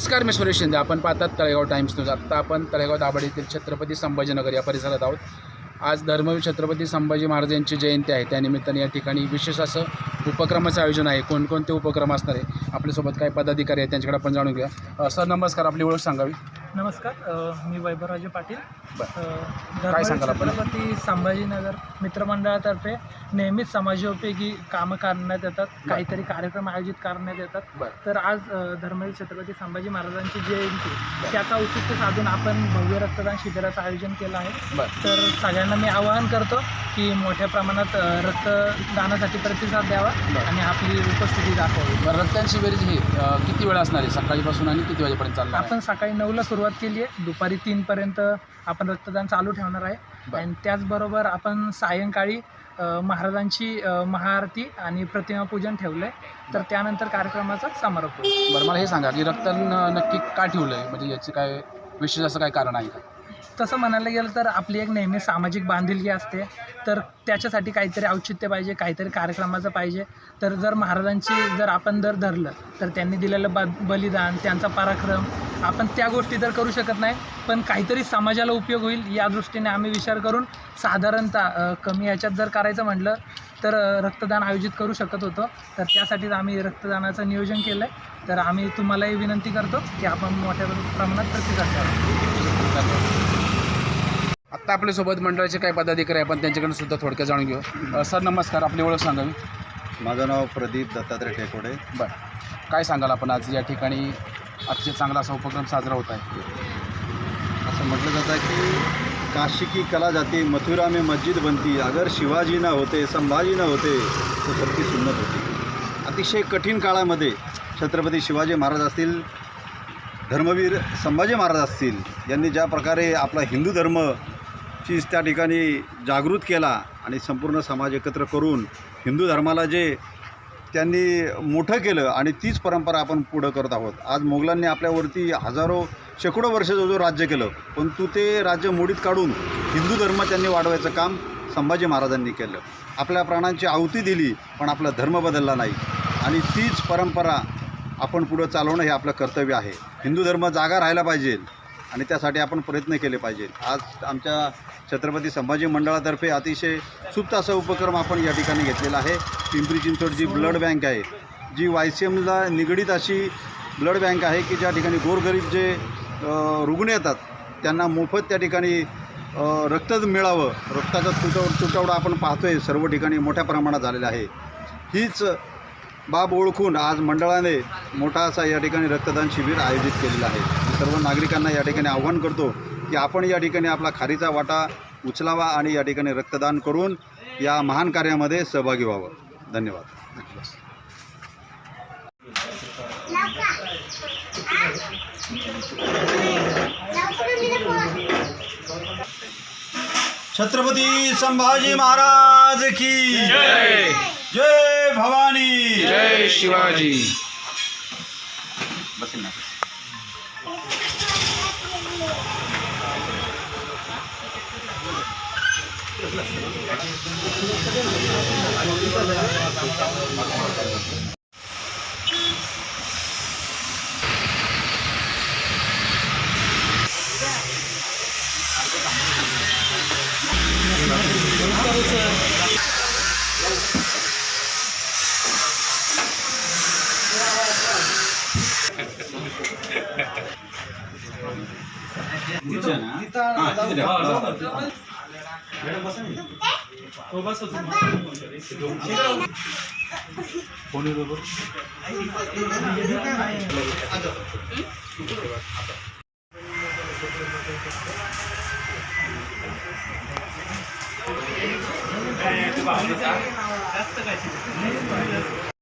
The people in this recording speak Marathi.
नमस्कार मी सुरेश शिंदे. आपण पाहतात तळेगाव टाइम्स न्यूज. आत्ता आपण तळेगाव दाभाड येथील छत्रपती संभाजीनगर या परिसरात आहोत. आज धर्मवीर छत्रपती संभाजी महाराज यांची जयंती आहे. त्यानिमित्ताने या ठिकाणी विशेष असं उपक्रमाचं आयोजन आहे. कोणकोणते उपक्रम असणार आहे? आपल्यासोबत काही पदाधिकारी आहेत त्यांच्याकडे आपण जाणून घेऊया. सर नमस्कार. आपली ओळख सांगावी. नमस्कार मी वैभवराजे पाटील. काय धर्मवीर सांगाल आपण? छत्रपती संभाजीनगर मित्रमंडळातर्फे नेहमीच समाजोपयोगी कामं करण्यात येतात काहीतरी कार्यक्रम आयोजित करण्यात येतात. बरं. तर आज अ, धर्मवीर छत्रपती संभाजी महाराजांची जयंती त्याचा औचित्य साधून आपण भव्य रक्तदान शिबिराचं आयोजन केलं आहे. बरं. तर सगळ्यांना मी आवाहन करतो की मोठ्या प्रमाणात अ, रक्तदानासाठी प्रतिसाद द्यावा बरं. आणि आपली उपस्थिती दाखवावी. बरं रक्तदान शिबिर ही अ, किती वेळ असणार आहे? सकाळीपासून आणि किती वाजेपर्यंत चालणार आहे? आपण सकाळी नऊला सुरुवात केली आहे. दुपारी तीनपर्यंत आपण रक्तदान चालू ठेवणार आहे. आणि त्याचबरोबर आपण सायंकाळी महाराजांची महाआरती आणि प्रतिमा पूजन ठेवलं आहे तर त्यानंतर कार्यक्रमाचा समारोप बरं मला हे सांगा की रक्तदान नक्की का ठेवलं आहे म्हणजे याचे काय विशेष असं काय कारण आहे का? तसं म्हणायला गेलं तर आपली एक नेहमी सामाजिक बांधिलकी असते. तर त्याच्यासाठी काहीतरी औचित्य पाहिजे काहीतरी कार्यक्रमाचं पाहिजे. तर जर महाराजांची जर आपण जर धरलं तर त्यांनी दिलेलं ब बलिदान त्यांचा पराक्रम आपण त्या गोष्टी तर करू शकत नाही. पण काहीतरी समाजाला उपयोग होईल या दृष्टीने आम्ही विचार करून साधारणतः कमी ह्याच्यात जर करायचं म्हटलं तर रक्तदान आयोजित करू शकत होतो. तर त्यासाठीच आम्ही रक्तदानाचं नियोजन केलं आहे तर आम्ही तुम्हालाही विनंती करतो की आपण मोठ्या प्रमाणात प्रतिसाद द्यावा आत्ता आपल्यासोबत मंडळाचे काही पदाधिकारी आहे आपण त्यांच्याकडून सुद्धा थोडक्यात जाणून घेऊ. सर नमस्कार. आपली ओळख सांगावी माझं नाव प्रदीप दत्तात्रय टेकोडे. बरं. काय सांगाल आपण आज या ठिकाणी? अतिशय चांगला असा उपक्रम साजरा होत आहे. असं म्हटलं जातं की काशी की कला जाती मथुरा में मस्जिद बनती. अगर शिवाजी न होते संभाजी न होते तो सबकी सुन्नत होती. अतिशय कठीण काळामध्ये छत्रपती शिवाजी महाराज असतील धर्मवीर संभाजी महाराज असतील यांनी ज्या प्रकारे आपला हिंदू धर्म चीज त्या ठिकाणी जागृत केला आणि संपूर्ण समाज एकत्र करून हिंदू धर्माला जे त्यांनी मोठं केलं आणि तीच परंपरा आपण पुढं करत आहोत. आज मोगलांनी आपल्यावरती हजारो शेकडो वर्ष जो राज्य केलं परंतु ते राज्य मोडीत काढून हिंदू धर्म त्यांनी वाढवायचं काम संभाजी महाराजांनी केलं. आपल्या प्राणांची आहुती दिली पण आपला धर्म बदलला नाही. आणि तीच परंपरा आपण पुढं चालवणं हे आपलं कर्तव्य आहे. हिंदू धर्म जागा राहायला पाहिजे. आणि त्यासाठी आपण प्रयत्न केले पाहिजेत आज आमच्या छत्रपती संभाजी मंडळातर्फे अतिशय सुप्त असा उपक्रम आपण या ठिकाणी घेतलेला आहे. पिंपरी चिंचवड जी ब्लड बँक आहे जी वाय सी एमला निगडीत अशी ब्लड बँक आहे की ज्या ठिकाणी गोरगरीब जे रुग्ण येतात त्यांना मोफत त्या ठिकाणी अ, रक्त मिळावं. रक्ताचा तुटव तुटवडा आपण पाहतोय सर्व ठिकाणी मोठ्या प्रमाणात झालेला आहे. हीच बाब ओळखून आज मंडळाने मोठा असा या ठिकाणी रक्तदान शिबिर आयोजित केलेलं आहे. सर्व नागरिकांना या ठिकाणी आव्हान करतो की आपण या ठिकाणी आपला खारीचा वाटा उचलावा आणि या ठिकाणी रक्तदान करून या महान कार्यामध्ये सहभागी व्हावं. धन्यवाद. छत्रपती संभाजी महाराज की जय. जय भवानी. जय शिवाजी. बसेल नीचे ना हाँ इधर जास्त काय